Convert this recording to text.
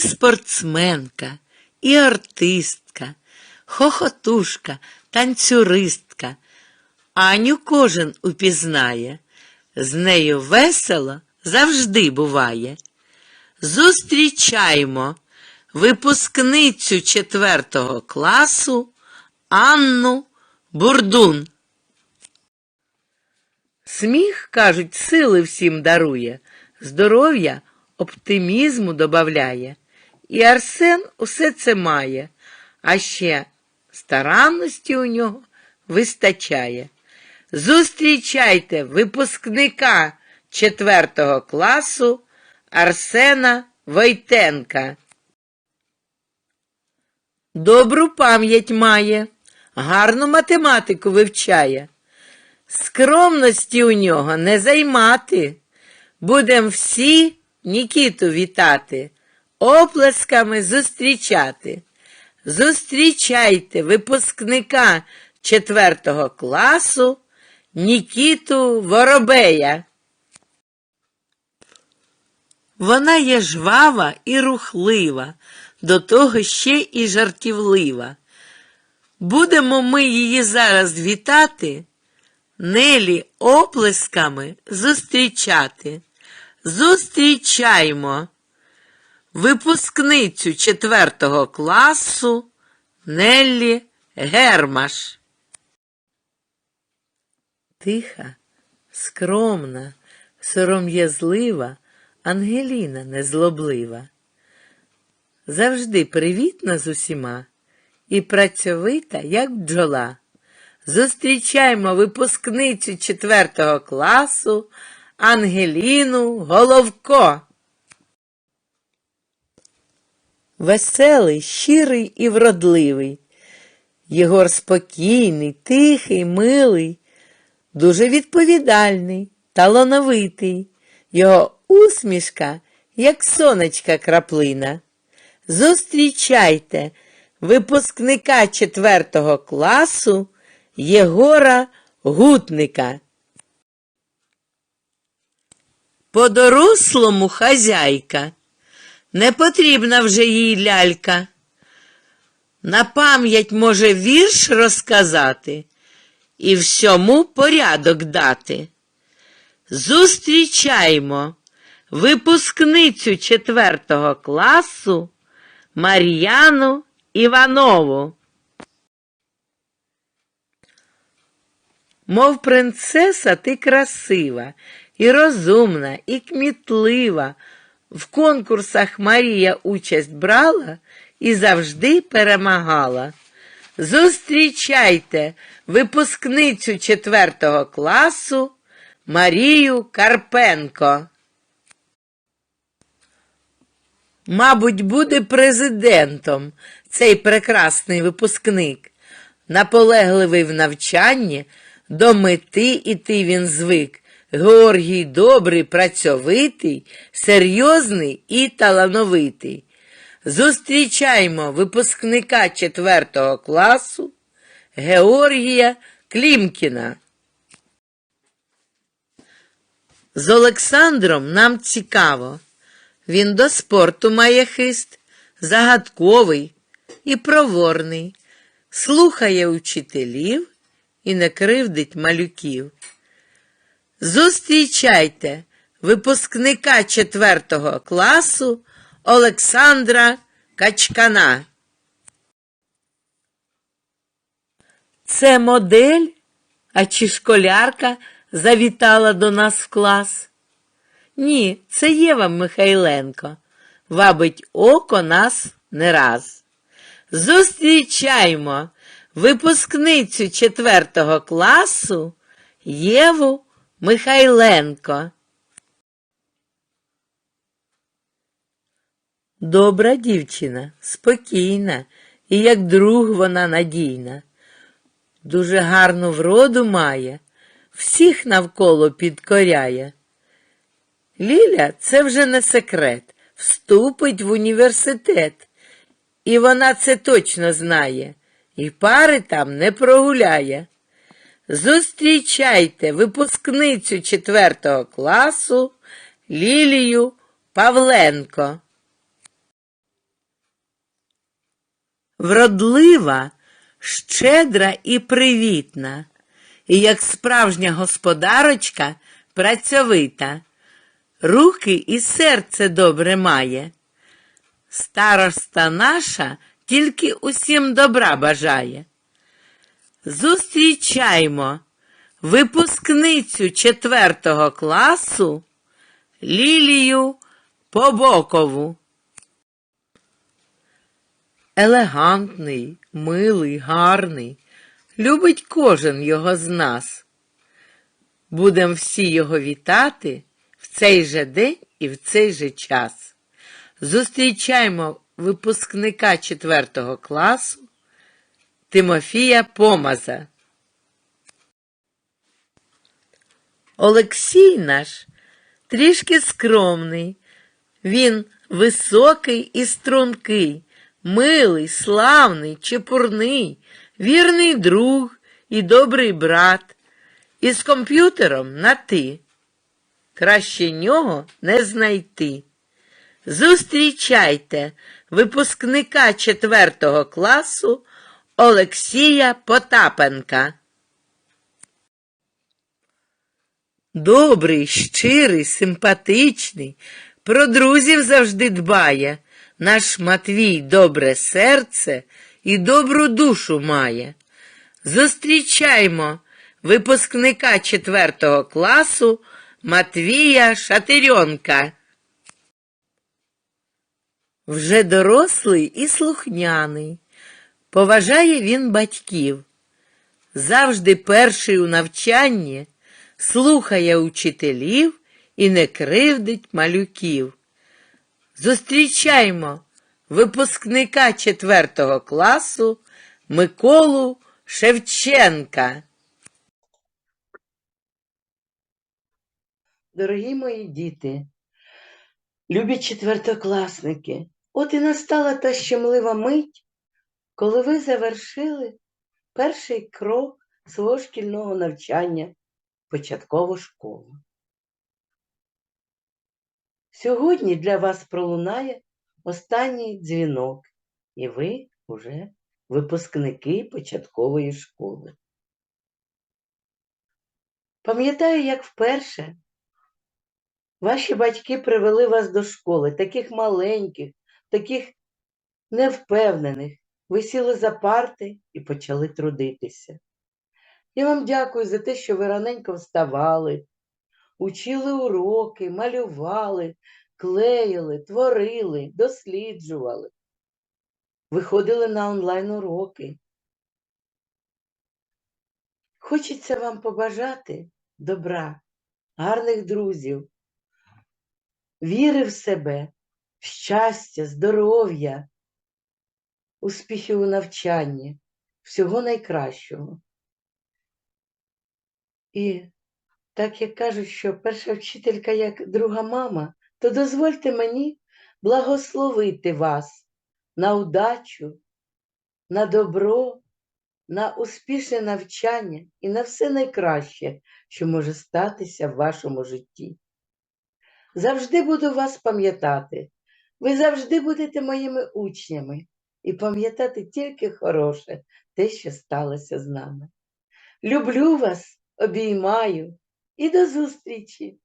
спортсменка, і артистка, хохотушка, танцюристка. Аню кожен упізнає, з нею весело завжди буває. Зустрічаймо випускницю четвертого класу Анну Бурдун. Сміх, кажуть, сили всім дарує, здоров'я оптимізму добавляє. І Арсен усе це має, а ще старанності у нього вистачає. Зустрічайте випускника четвертого класу Арсена Войтенка. Добру пам'ять має, гарну математику вивчає. Скромності у нього не займати. Будем всі Нікіту вітати, оплесками зустрічати. Зустрічайте випускника четвертого класу Нікіту Воробея. Вона є жвава і рухлива, до того ще і жартівлива. Будемо ми її зараз вітати, Нелі оплесками зустрічати. Зустрічаймо випускницю четвертого класу Неллі Гермаш. Тиха, скромна, сором'язлива, Ангеліна незлоблива. Завжди привітна з усіма і працьовита, як бджола. Зустрічаймо випускницю четвертого класу Ангеліну Головко. Веселий, щирий і вродливий. Єгор спокійний, тихий, милий, дуже відповідальний, талановитий. Його усмішка, як сонечка краплина. Зустрічайте випускника четвертого класу Єгора Гутника. По-дорослому хазяйка, не потрібна вже їй лялька. На пам'ять може вірш розказати і всьому порядок дати. Зустрічаймо випускницю четвертого класу Мар'яну Іванову. Мов принцеса, ти красива, і розумна, і кмітлива. В конкурсах Марія участь брала і завжди перемагала. Зустрічайте випускницю четвертого класу Марію Карпенко. Мабуть, буде президентом цей прекрасний випускник. Наполегливий в навчанні, до мети іти він звик. Георгій добрий, працьовитий, серйозний і талановитий. Зустрічаймо випускника четвертого класу Георгія Клімкіна. З Олександром нам цікаво. Він до спорту має хист, загадковий і проворний, слухає учителів і не кривдить малюків. Зустрічайте випускника четвертого класу Олександра Качкана. Це модель, а чи школярка завітала до нас в клас? Ні, це Єва Михайленко. Вабить око нас не раз. Зустрічаймо випускницю четвертого класу Єву Михайленко. Добра дівчина, спокійна, і як друг вона надійна. Дуже гарну вроду має, всіх навколо підкоряє. Ліля це вже не секрет, вступить в університет. І вона це точно знає, і пари там не прогуляє. Зустрічайте випускницю четвертого класу Лілію Павленко. вродлива, щедра і привітна, і як справжня господарочка працьовита, руки і серце добре має. Староста наша тільки усім добра бажає. Зустрічаймо випускницю четвертого класу Лілію Побокову. Елегантний, милий, гарний, любить кожен його з нас. Будем всі його вітати в цей же день і в цей же час. Зустрічаємо випускника четвертого класу Тимофія Помаза. Олексій наш трішки скромний. Він високий і стрункий, милий, славний, чепурний, вірний друг і добрий брат. І з комп'ютером на ти. Краще нього не знайти. Зустрічайте випускника четвертого класу Олексія Потапенка. Добрий, щирий, симпатичний, про друзів завжди дбає. Наш Матвій добре серце і добру душу має. Зустрічаймо випускника четвертого класу Матвія Шатирьонка. Вже дорослий і слухняний. Поважає він батьків. Завжди перший у навчанні, слухає учителів і не кривдить малюків. Зустрічаймо випускника четвертого класу Миколу Шевченка. Дорогі мої діти, любі четвертокласники, от і настала та щемлива мить, коли ви завершили перший крок свого шкільного навчання початкову школу. Сьогодні для вас пролунає останній дзвінок, і ви вже випускники початкової школи. Пам'ятаю, як вперше Ваші батьки привели вас до школи, таких маленьких, таких невпевнених. Ви сіли за парти і почали трудитися. Я вам дякую за те, що ви раненько вставали, учили уроки, малювали, клеїли, творили, досліджували, виходили на онлайн-уроки. Хочеться вам побажати добра, гарних друзів віри в себе, щастя, здоров'я, успіхів у навчанні, всього найкращого. І так як кажуть, що перша вчителька як друга мама, то дозвольте мені благословити вас на удачу, на добро, на успішне навчання і на все найкраще, що може статися в вашому житті завжди буду вас пам'ятати. Ви завжди будете моїми учнями і пам'ятати тільки хороше, те, що сталося з нами. Люблю вас, обіймаю і до зустрічі!